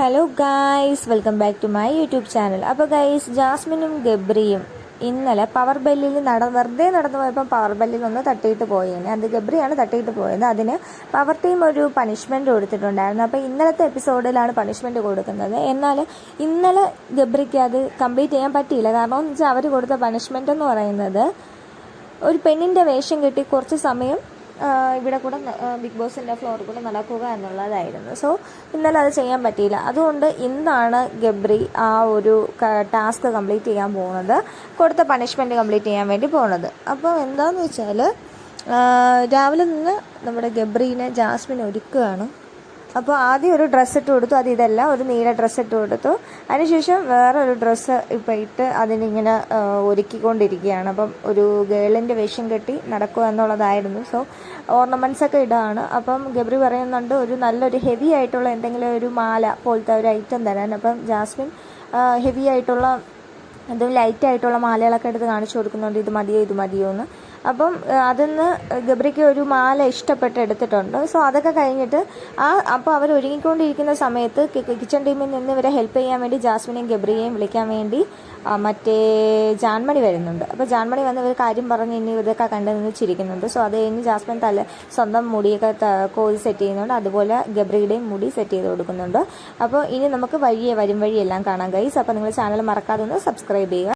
Hello guys welcome back to my YouTube channel അപ്പോൾ guys ജാസ്മിനും ഗബ്രിയും ഇന്നലെ പവർ ബെല്ലിൽ നട വെറുതെ നടന്നു പോയപ്പോൾ പവർ ബെല്ലിൽ ഒന്ന് തട്ടിയിട്ട് പോയേനെ. അത് ഗബ്രിയാണ് തട്ടിയിട്ട് പോയത്. അതിന് പവർ ടീം ഒരു പണിഷ്മെന്റ് കൊടുത്തിട്ടുണ്ടായിരുന്നു. അപ്പോൾ ഇന്നലത്തെ എപ്പിസോഡിലാണ് പണിഷ്മെന്റ് കൊടുക്കുന്നത്. എന്നാൽ ഇന്നലെ ഗബ്രിക്ക് അത് കംപ്ലീറ്റ് ചെയ്യാൻ പറ്റിയില്ല. കാരണം എന്ന് വെച്ചാൽ അവർ കൊടുത്ത പണിഷ്മെന്റ് എന്ന് പറയുന്നത് ഒരു പെണ്ണിന്റെ വേഷം കെട്ടി കുറച്ച് സമയം ഇവിടെ കൂടെ ബിഗ് ബോസിന്റെ ഫ്ലോറിൽ കൂടെ നടക്കുക എന്നുള്ളതായിരുന്നു. സോ ഇന്നലെ അത് ചെയ്യാൻ പറ്റിയില്ല. അതുകൊണ്ട് ഇന്നാണ് ഗബ്രി ആ ഒരു ടാസ്ക് കംപ്ലീറ്റ് ചെയ്യാൻ പോകുന്നത്. കൊടുത്ത പണിഷ്മെന്റ് കംപ്ലീറ്റ് ചെയ്യാൻ വേണ്ടി പോകുന്നത്. അപ്പോൾ എന്താണെന്ന് വെച്ചാൽ രാവിലെ നിന്ന് നമ്മുടെ ഗബ്രീനെ ജാസ്മിൻ ഒരുക്കുകയാണ്. അപ്പോൾ ആദ്യം ഒരു ഡ്രസ്സ് ഇട്ട് കൊടുത്തു. അത് ഇതല്ല ഒരു നീല ഡ്രസ്സ് ഇട്ട് കൊടുത്തു. അതിനുശേഷം വേറെ ഒരു ഡ്രസ്സ് ഇപ്പം ഇട്ട് അതിനിങ്ങനെ ഒരുക്കിക്കൊണ്ടിരിക്കുകയാണ്. അപ്പം ഒരു ഗേളിന്റെ വേഷം കെട്ടി നടക്കുക എന്നുള്ളതായിരുന്നു. സോ ഓർണമെന്റ്സ് ഒക്കെ ഇടാണ്. അപ്പം ഗബ്രി പറയുന്നുണ്ട് ഒരു നല്ലൊരു ഹെവി ആയിട്ടുള്ള എന്തെങ്കിലും ഒരു മാല പോലത്തെ ഒരു ഐറ്റം തരാൻ. അപ്പം ജാസ്മിൻ ഹെവി ആയിട്ടുള്ള അതും ലൈറ്റ് ആയിട്ടുള്ള മാലകളൊക്കെ എടുത്ത് കാണിച്ചു കൊടുക്കുന്നുണ്ട്. ഇത് മതിയോ ഇത് മതിയോ എന്ന്. അപ്പം അതിന്ന് ഗബ്രിക്ക് ഒരു മാല ഇഷ്ടപ്പെട്ട് എടുത്തിട്ടുണ്ട്. സോ അതൊക്കെ കഴിഞ്ഞിട്ട് ആ അപ്പോൾ അവർ ഒരുങ്ങിക്കൊണ്ടിരിക്കുന്ന സമയത്ത് കിച്ചൺ ടീമിൽ നിന്ന് ഇവരെ ഹെൽപ്പ് ചെയ്യാൻ വേണ്ടി ജാസ്മിനെയും ഗബ്രിയെയും വിളിക്കാൻ വേണ്ടി മറ്റേ ജാൻമണി വരുന്നുണ്ട്. അപ്പോൾ ജാൻമണി വന്ന് ഇവർ കാര്യം പറഞ്ഞ് ഇനി ഇതൊക്കെ കണ്ടു നിന്ന് ചിരിക്കുന്നുണ്ട്. സോ അത് കഴിഞ്ഞ് ജാസ്മിൻ തല സ്വന്തം മുടിയൊക്കെ കോതി സെറ്റ് ചെയ്യുന്നുണ്ട്. അതുപോലെ ഗബ്രിയുടെയും മുടി സെറ്റ് ചെയ്ത് കൊടുക്കുന്നുണ്ട്. അപ്പോൾ ഇനി നമുക്ക് വഴിയെ വരും വഴിയെല്ലാം കാണാം ഗൈസ് അപ്പോൾ നിങ്ങൾ ചാനൽ മറക്കാതെ ഒന്ന് സബ്സ്ക്രൈബ് ചെയ്യുക.